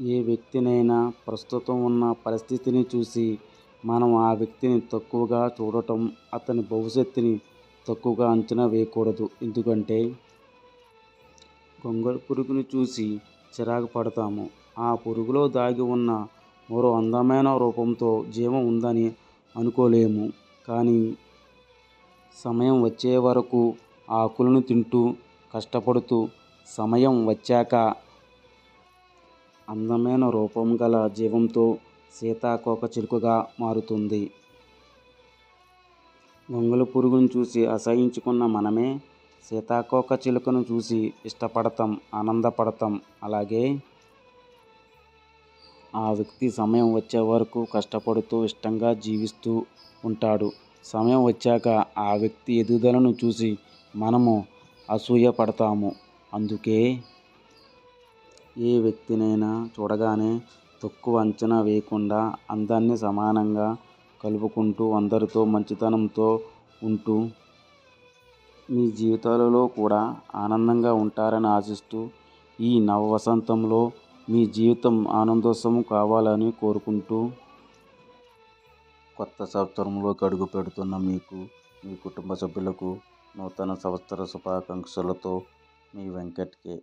ఏ వ్యక్తినైనా ప్రస్తుతం ఉన్న పరిస్థితిని చూసి మనం ఆ వ్యక్తిని తక్కువగా చూడటం అతని భవిష్యత్తుని తక్కువగా అంచనా వేయకూడదు. ఎందుకంటే గొంగళి పురుగుని చూసి చిరాకు పడతాము. ఆ పురుగులో దాగి ఉన్న మరో అందమైన రూపంతో జీవం ఉందని అనుకోలేము. కానీ సమయం వచ్చే వరకు ఆకులను తింటూ కష్టపడుతూ సమయం వచ్చాక అందమైన రూపం గల జీవంతో సీతాకోకచిలుకగా మారుతుంది. గొంగళి పురుగును చూసి అసహ్యించుకున్న మనమే సీతాకోకచిలుకను చూసి ఇష్టపడతాం ఆనందపడతాం. అలాగే ఆ వ్యక్తి సమయం వచ్చే వరకు కష్టపడుతూ ఇష్టంగా జీవిస్తూ ఉంటాడు. సమయం వచ్చాక ఆ వ్యక్తి ఎదుగుదలను చూసి మనము అసూయ పడతాము అందుకే ఏ వ్యక్తినైనా చూడగానే తక్కువ అంచనా వేయకుండా అందరినీ సమానంగా కలుపుకుంటూ అందరితో మంచితనంతో ఉంటూ మీ జీవితాలలో కూడా ఆనందంగా ఉంటారని ఆశిస్తూ ఈ నవ వసంతంలో మీ జీవితం ఆనందోత్సవం కావాలని కోరుకుంటూ కొత్త సంవత్సరంలోకి అడుగు పెడుతున్న మీకు మీ కుటుంబ సభ్యులకు నూతన సంవత్సర శుభాకాంక్షలతో మీ వెంకట్ కే